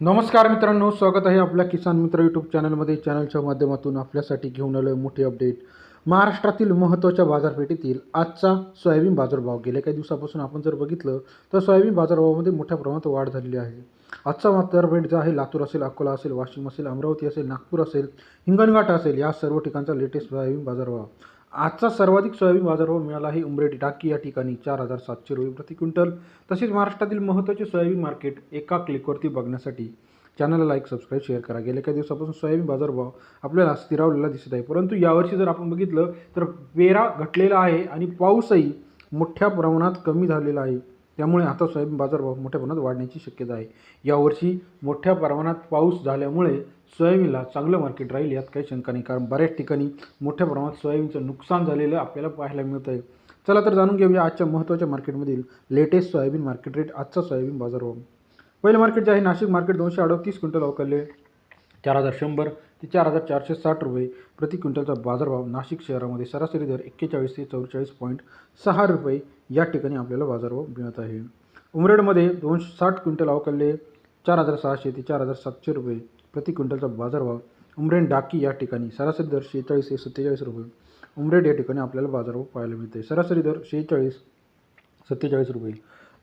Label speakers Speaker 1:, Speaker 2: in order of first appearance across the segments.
Speaker 1: नमस्कार मित्रांनो स्वागत आहे आपल्या किसान मित्र यूट्यूब चॅनलमध्ये. चॅनलच्या माध्यमातून आपल्यासाठी घेऊन आलो मोठी अपडेट महाराष्ट्रातील महत्त्वाच्या बाजारपेठेतील आजचा सोयाबीन बाजारभाव. गेल्या काही दिवसापासून आपण जर बघितलं तर सोयाबीन बाजारभावामध्ये मोठ्या प्रमाणात वाढ झालेली आहे. आजचा बाजारपेठ जो आहे लातूर असेल अकोला असेल वाशिम असेल अमरावती असेल नागपूर असेल हिंगणघाट असेल या सर्व ठिकाणचा लेटेस्ट सोयाबीन बाजारभाव. आजचा सर्वाधिक सोयाबीन बाजारभाव मिळाला आहे. उमरेड टाकी या ठिकाणी चार हजार सातशे रुपये प्रति क्विंटल. तसेच महाराष्ट्रातील महत्त्वाचे सोयाबीन मार्केट एका क्लिकवरती बघण्यासाठी चॅनलला लाईक सबस्क्राईब शेअर करा. गेल्या काही दिवसापासून सोयाबीन बाजारभाव आपल्याला स्थिरावलेला दिसत आहे. परंतु यावर्षी जर आपण बघितलं तर पेरा घटलेला आहे आणि पाऊसही मोठ्या प्रमाणात कमी झालेला आहे. त्यामुळे आता सोयाबीन बाजारभाव मोठ्या प्रमाणात वाढण्याची शक्यता आहे. यावर्षी मोठ्या प्रमाणात पाऊस झाल्यामुळे सोयाबीनला चांगलं मार्केट राहील यात काही शंका नाही. कारण बऱ्याच ठिकाणी मोठ्या प्रमाणात सोयाबीनचं नुकसान झालेलं आपल्याला पाहायला मिळत आहे चला तर जाणून घेऊया आजच्या महत्त्वाच्या मार्केटमधील लेटेस्ट सोयाबीन मार्केट रेट आजचा सोयाबीन बाजारभाव. पहिलं मार्केट जे आहे नाशिक मार्केट दोनशे अडतीस क्विंटल अवकाले चार हजार शंभर. ते चार हजार चारशे साठ रुपये प्रति क्विंटलचा बाजारभाव नाशिक शहरामध्ये सरासरी दर एक्केचाळीस ते चौवेचाळीस पॉईंट सहा रुपये या ठिकाणी आपल्याला बाजारभाव मिळत आहे. उमरेडमध्ये दोनशे साठ क्विंटल अवकाले चार हजार सहाशे ते चार हजार सातशे रुपये प्रति क्विंटलचा बाजारभाव उमरेड डाकी या ठिकाणी सरासरी दर शेहेचाळीस ते सत्तेचाळीस रुपये. उमरेड या ठिकाणी आपल्याला बाजारभाव पाहायला मिळते सरासरी दर शेहेचाळीस सत्तेचाळीस रुपये.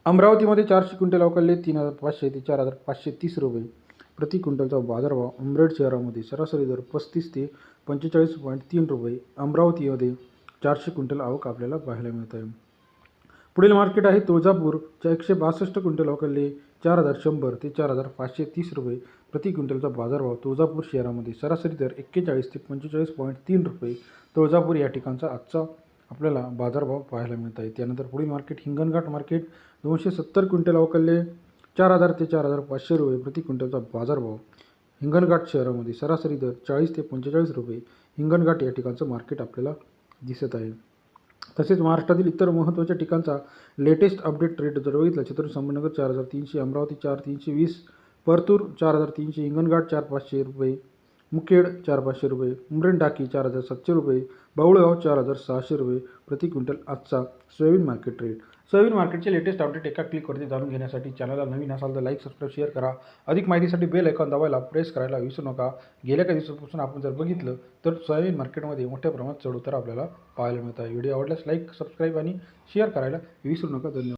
Speaker 1: अमरावतीमध्ये चारशे क्विंटल अवकाले तीन हजार पाचशे ते चार हजार पाचशे तीस रुपये. प्रति क्विंटलचा बाजारभाव उमरेड शहरामध्ये सरासरी दर पस्तीस ते पंचेचाळीस पॉईंट तीन रुपये अमरावतीमध्ये चारशे क्विंटल आवक आपल्याला पाहायला मिळत आहे. पुढील मार्केट आहे तुळजापूरच्या एकशे बासष्ट क्विंटल अवकाले चार हजार शंभर ते चार हजार पाचशे तीस रुपये प्रति क्विंटलचा बाजारभाव तुळजापूर शहरामध्ये सरासरी दर एक्केचाळीस ते पंचेचाळीस पॉईंट तीन रुपये तुळजापूर या ठिकाणचा आजचा आपल्याला बाजारभाव पाहायला मिळत आहे. त्यानंतर पुढील मार्केट हिंगणघाट मार्केट दोनशे सत्तर क्विंटल अवकाले चार हजार ते चार हजार पाचशे रुपये प्रति क्विंटलचा बाजारभाव हिंगणघाट शहरामध्ये सरासरी दर चाळीस ते पंचेचाळीस रुपये हिंगणघाट या ठिकाणचं मार्केट आपल्याला दिसत आहे. तसेच महाराष्ट्रातील इतर महत्त्वाच्या ठिकाणचा लेटेस्ट अपडेट रेट जर बघितला छत्रपती संभाजीनगर चार हजार तीनशे अमरावती चार तीनशे वीस परतूर चार हजार तीनशे हिंगणघाट चार पाचशे रुपये मुखेड चार पाचशे रुपये उमरेन टाकी चार हजार सातशे रुपये बावळगाव चार हजार सहाशे रुपये प्रति क्विंटल आजचा सोयाबीन मार्केट रेट सोयाबीन मार्केटचे लेटेस्ट अपडेट एका क्लिकवरती जाणून घेण्यासाठी चॅनलला नवीन असाल तर लाईक सबस्क्राईब शेअर करा. अधिक माहितीसाठी बेल ऐकॉन दाबायला प्रेस करायला विसरू नका. गेल्या काही दिवसापासून आपण जर बघितलं तर सोयाबीन मार्केटमध्ये मोठ्या प्रमाणात चढउतार आपल्याला पाहायला मिळत आहे. व्हिडिओ आवडल्यास लाईक सबस्क्राईब आणि शेअर करायला विसरू नका. धन्यवाद.